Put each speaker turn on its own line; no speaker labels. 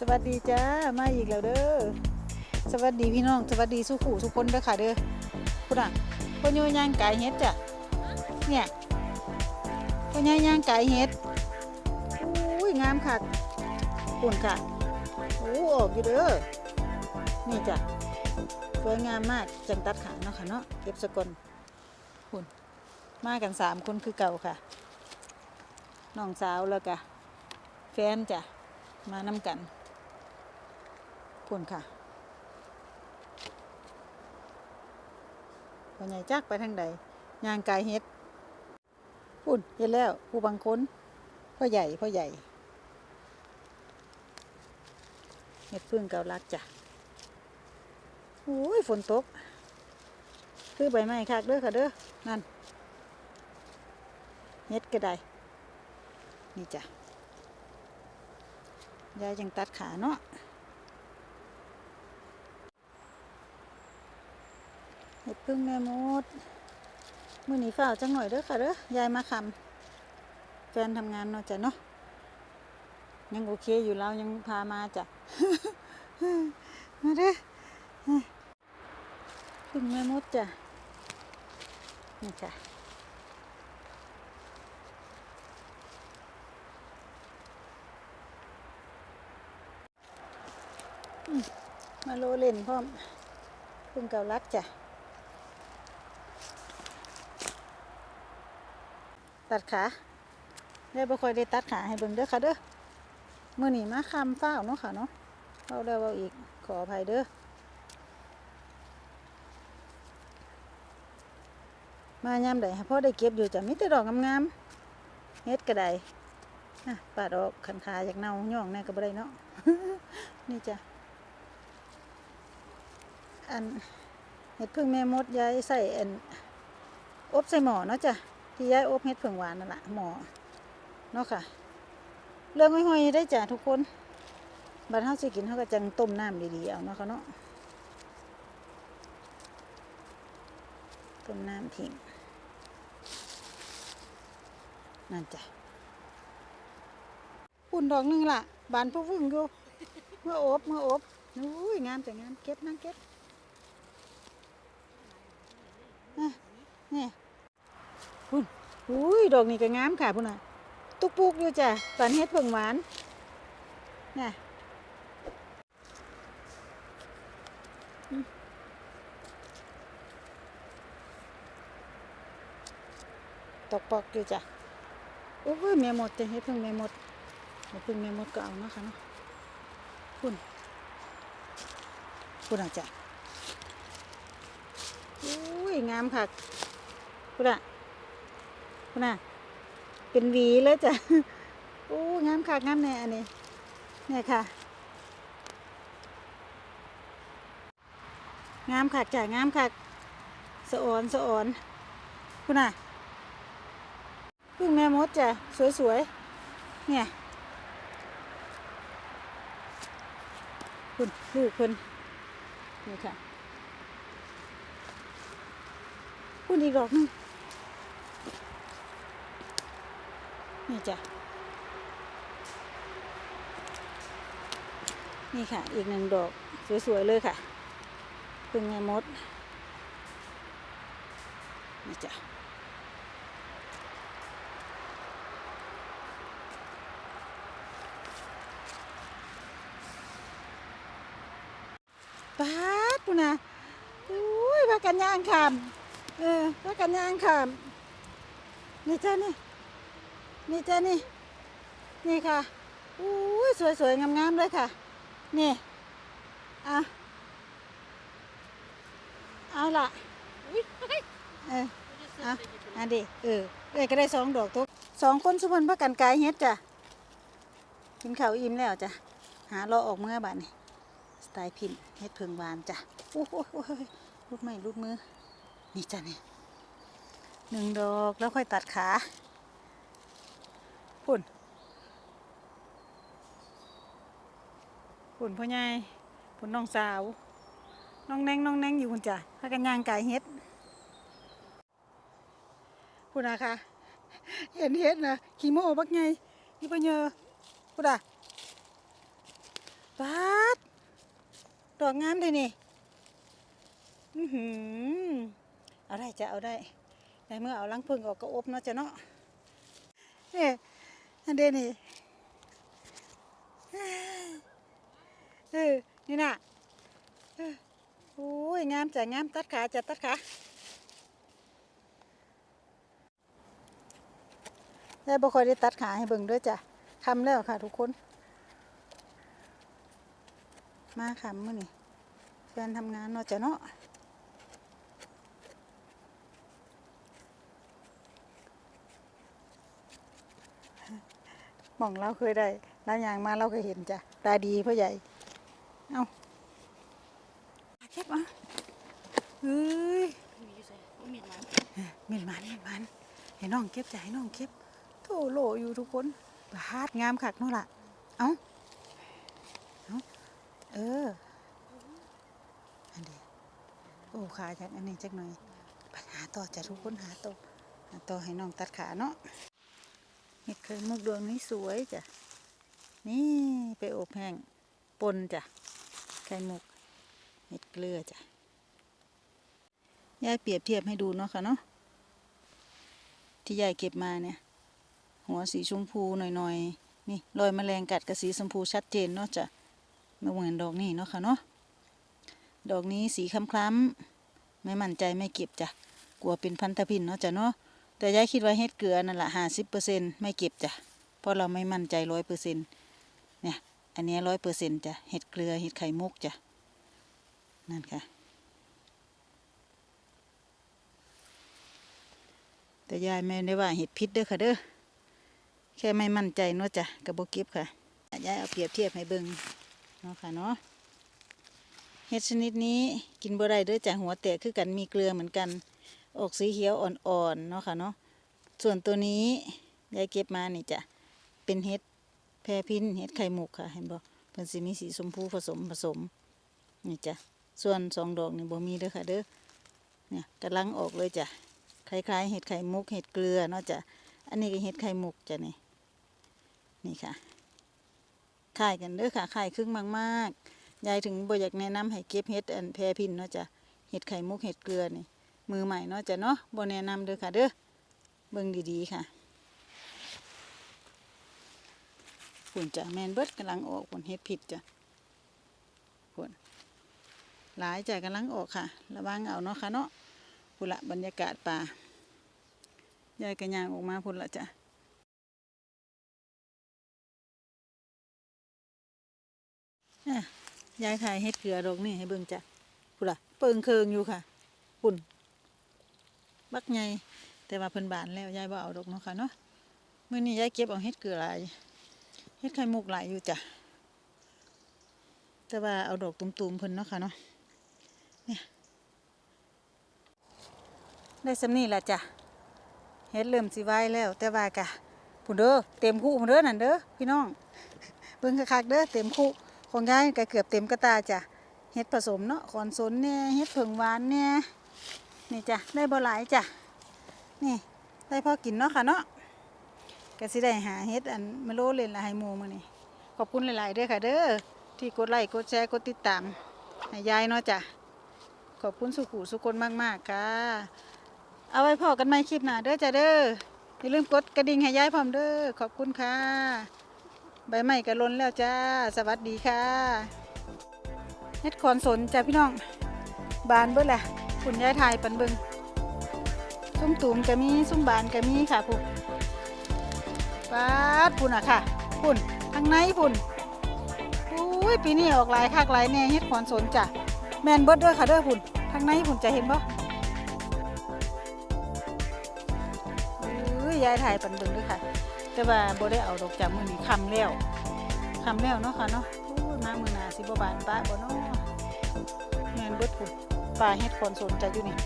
สวัสดีจ้ามาอีกแล้วเด้อสวัสดีพี่น้องสวัสดีสุขุสุคนเด้อค่ะเด้อคุณอะพ่โยย่างไก่เฮ็ดจ้ะเนี่ยพ่อโยย่างไก่เฮ็ดอุ้ยงามค่ะคุณค่ะโอ้ออกอยู่เด้อนี่จ้ะสวยงามมากจังตัดขาเนาะค่ะเนาะเก็บสกลคุณมากันสามคนคือเก่าค่ะน้องสาวแล้วก็แฟนจ้ะมานำกัน พุ่นค่ะพ่อใหญ่จักไปทางใดยางกายเฮ็ดพุ่นเฮ็ดแล้วผู้บางคนพ่อใหญ่พ่อใหญ่เฮ็ดพึ่งเกาลักจ้ะโอ้ยฝนตก คือใบไม้คักเด้อค่ะเด้อนั่นเฮ็ดก็ได้นี่จ้ะยายยังตัดขาเนาะ เห็ดพึ่งแม่มดมือหนีฝ้าจังหน่อยเด้อค่ะเด้อยายมาคำแฟนทำงานเนาะจ้ะเนาะยังโอเคอยู่แล้วยังพามาจ้ะมาเด้อพึ่งแม่มดจ้ะนี่จ้ะมาโลเล่นพร้อมเพิ่งเกาลักจ้ะ ตัดขาได้บ่ค่อยได้ตัดขาให้เบิ่งเด้อค่ะเด้อมื้อนี้มาคำฟ้าเนาะค่ะเนาะเอาแล้วเอาอีกขออภัยเด้อมายามใดพ่อได้เก็บอยู่จะมีแต่ดอกงามๆเฮ็ดก็ได้อะปาดออกขันขาอยากเน่าย่องแน่ก็บ่ได้เนาะนี่จ้ะอันเห็ดพึ่งแม่มดยายใส่อันอบใส่หม้อเนาะจ้ะ ที่ย้ายอบเห็ดผึ่งหวานนั่นแหละหม้อเนาะค่ะ เรื่องห้อยๆได้จ้ะทุกคนบัดเฮาสิกินเฮาก็จังต้มน้ำดีๆเอาเนาะค่ะเนาะต้มน้ำทิ้งนั่นจ้ะปุ่นดอกหนึงล่ะ บานผู้ฟึ่งอยู่เมื่ออบเมื่ออบอุ้ยงามแต่งามเก็บนั่งเก็บนี่นี่ พุ่นอุ้ยดอกนี่ก็งามค่ะพุ่นน่ะตุกปุกอยู่จ้ะปานเฮ็ดเพิ่งหวานนี่อืมตกปอกอยู่จ้ะโอ้ยแม่หมดจะเฮ็ดเพิ่งแม่หมดเฮ็ดเพิ่งแม่หมดก็เอาเนาะค่ะเนาะพุ่นพุ่นอะจ้ะอุ้ยงามค่ะคุณอะ คุณอะเป็นหวีแล้วจ้ะโอ้งามค่ะงามแน่อันนี้เนี่ยค่ะงามค่ะจ้ะงามค่ะสะออนสะออนคุณอะพึ่งแม่มดจ้ะสวยๆเนี่ยคุณลูกคุณนี่ค่ะพูดอีกดอกนึง นี่จ้ะ นี่ค่ะ อีกหนึ่งดอก สวย ๆ เลยค่ะ พึ่งแม่มด นี่จ้ะป๊าดปุนะอุ้ยพากันย่างคำเออว่ากันย่างค่ะนี่จ้านี่ นี่จ้านี่ นี่ค่ะอู้ยสวยๆงามๆเลยค่ะ นี่ อะ เอาล่ะเออเอาอันดีเออเอ้ก็ได้สองดอกทุกสองคนสุพรรณพักกันกายเฮ็ดจ้ะ กินข้าวอิ่มแล้วจ้ะ หารอออกเมื่อบาดนี่สไตล์พินเฮ็ดเพิงหวานจ้ะโอ้โหลูกไม้ลูกมือ นี่จ้ะนี่หนึ่งดอกแล้วค่อยตัดขา พุ่นพุ่นพ่อใหญ่พุ่นน้องสาว น้องแนงน้องแนงอยู่คุณจ้ะพากันย่างไก่เฮ็ดพุ่นนะคะเห็นเฮ็ดนะขี้โม่บักไงนี่พ่อเยอพุ่นอะปาดดอกงามเลยนี่อือหือเอาได้จะเอาได้ในเมื่อเอาลังพึ่งออกก็อบเนาะจ้ะเนาะ อันเดนี่เออนี่น่ะโอ้ยงามจ้ะงามตัดขาจ้ะตัดขาได้บ่ค่อยได้ตัดขาให้เบิ่งด้วยจ้ะทำแล้วค่ะ ทุกคน มาค่ะมื้อนี้แฟนทำงานเนาะจ้ะเนาะ มองเราเคยได้ร้ายางมาเราเคยเห็นจ้ะตาดีพ่อใหญ่ เอาเก็บอะเฮ้ย
มีดมัน
มีดมันมีดมันให้น้องเก็บจ้ะให้น้องเก็บโถโลอยู่ทุกคนบาดงามคักเนาะล่ะ เอาเอาเออ อันเดียโอ้ขาจากอันนี้จักหน่อยไปหาต่อจ้ะทุกคนหาต่อหาต่อให้น้องตัดขาเนาะ เห็ดเคยมุกดวงนี้สวยจ้ะ นี่ไปอบแห้งปนจ้ะ ไข่มุก เห็ดเกลือจ้ะ ยายเปรียบเทียบให้ดูเนาะค่ะเนาะ ที่ยายเก็บมาเนี่ย หัวสีชมพูหน่อยๆ นี่รอยแมลงกัดกับสีชมพูชัดเจนเนาะจ้ะไม่เหมือนดอกนี่เนาะค่ะเนาะ ดอกนี้สีคล้ำๆไม่มั่นใจไม่เก็บจ้ะ กลัวเป็นพันธพินเนาะจ้ะเนาะ แต่ยายคิดว่าเฮ็ดเกลือนั่นแหละห้าสิบเปอร์เซ็นไม่เก็บจ้ะ เพราะเราไม่มั่นใจร้อยเปอร์เซ็นเนี่ย อันนี้ร้อยเปอร์เซ็นจ้ะ เห็ดเกลือ เห็ดไข่มุกจ้ะ นั่นค่ะ แต่ยายไม่ได้ว่าเห็ดพิษเด้อค่ะเด้อ แค่ไม่มั่นใจเนาะจ้ะกระโบเก็บค่ะ ยายเอาเปรียบเทียบให้เบิ่งเนาะค่ะเนาะ เห็ดชนิดนี้กินบ่ได้เด้อจ้ะหัวแตกคือกันมีเกลือเหมือนกัน ออกสีเขียวอ่อนๆเนาะค่ะเนาะส่วนตัวนี้ยายเก็บมานี่จ้ะเป็นเห็ดแพรพินเห็ดไข่มุกค่ะเห็นบ่เพิ่นสิมีสีชมพูผสมผสมนี่จ้ะส่วนสองดอกนี่บ่มีเด้อค่ะเด้อเนี่ยกำลังออกเลยจ้ะคล้ายๆเห็ดไข่มุกเห็ดเกลือเนาะจ้ะอันนี้ก็เห็ดไข่มุกจ้ะนี่นี่ค่ะคล้ายกันเด้อค่ะคล้ายครึ่งมากๆยายถึงบ่อยากแนะนำให้เก็บเห็ดอันแพรพินเนาะจ้ะเห็ดไข่มุกเห็ดเกลือนี่ มือใหม่เนาะจ้ะเนาะบ่แนะนำเด้อค่ะเด้อเบิ่งดีๆค่ะฝุ่นจ้ะแมนเบิดกำลังออกผลเห็ดผิดจ้ะฝุ่นหลายจ้ะกำลังออกค่ะ ระวังเอาเนาะค่ะเนาะพุ่นละบรรยากาศป่ายายกระยางออกมาพุ่นละจ้ะอะยายขายเห็ดเกลือดอกนี่ให้เบิ่งจ้ะพุ่นละเปิงเคิงอยู่ค่ะปุ่น บักไงแต่ว่าเพิ่นบานแล้วยายบ่เอาดอกเนาะค่ะเนาะมื้อนี้ยายเก็บเอาเฮ็ดเกลือหลายเฮ็ดไข่มุกหลายอยู่จ้ะแต่ว่าเอาดอกตุ่มๆเพิ่นเนาะค่ะเนาะเนี่ยได้สำนี้ละจ้ะเฮ็ดเริ่มสิไหวแล้ว แต่ว่ากะผู้เด้อเต็มคู่ผู้เด้อนั่นเด้อพี่น้องเบิ่งคักๆเด้อเต็มคู่ของยายก็เกือบเต็มกระตาจ้ะเฮ็ดผสมเนาะขอนสนเนี่ยเฮ็ดเผิงหวานเนี่ย นี่จ้ะได้บ่หลายจ้ะนี่ได้พอกินเนาะค่ะเนาะก็สิได้หาเฮ็ดอันมะโลเล่นละให้หมู่มื้อนี้ขอบคุณหลายๆเด้อค่ะ เด้อที่กดไลค์กดแชร์กดติดตามให้ยายเนาะจ้ะขอบคุณสุขุสุคนมากๆค่ะ เอาไว้พอกันใหม่คลิปหน้าเด้อจ้ะเด้ออย่าลืมกดกระดิ่งให้ยายพร้อมเด้อขอบคุณค่ะใบไม้ก็ล้นแล้วจ้า สวัสดีค่ะเฮ็ดคอนสนจ้ะพี่น้องบานเบิดแหละ คุณยายถ่ายปันเบิงซุ้มตูมก็มีซุ้มบานก็มีค่ะพุ่นปาดพุ่นอะค่ะพุ่นทางในพุ่นอุ้ยปีนี้ออกหลายคักหลายแน่เฮ็ดขอนสนจ้ะแมนเบิดด้วยค่ะเด้อพุ่นทางในพุ่นจะเห็นบ่ยายถ่ายปันเบิงด้วยค่ะ แต่ว่าโบได้เอาดอกจากมือนี้คำแล้วคำแล้วเนาะค่ะเนาะอุ้ยมามือหนาสิบบานป้าบ่เนาะแมนเบิดพุ่น ปลาเห็ดคนสนใจอยู่นี่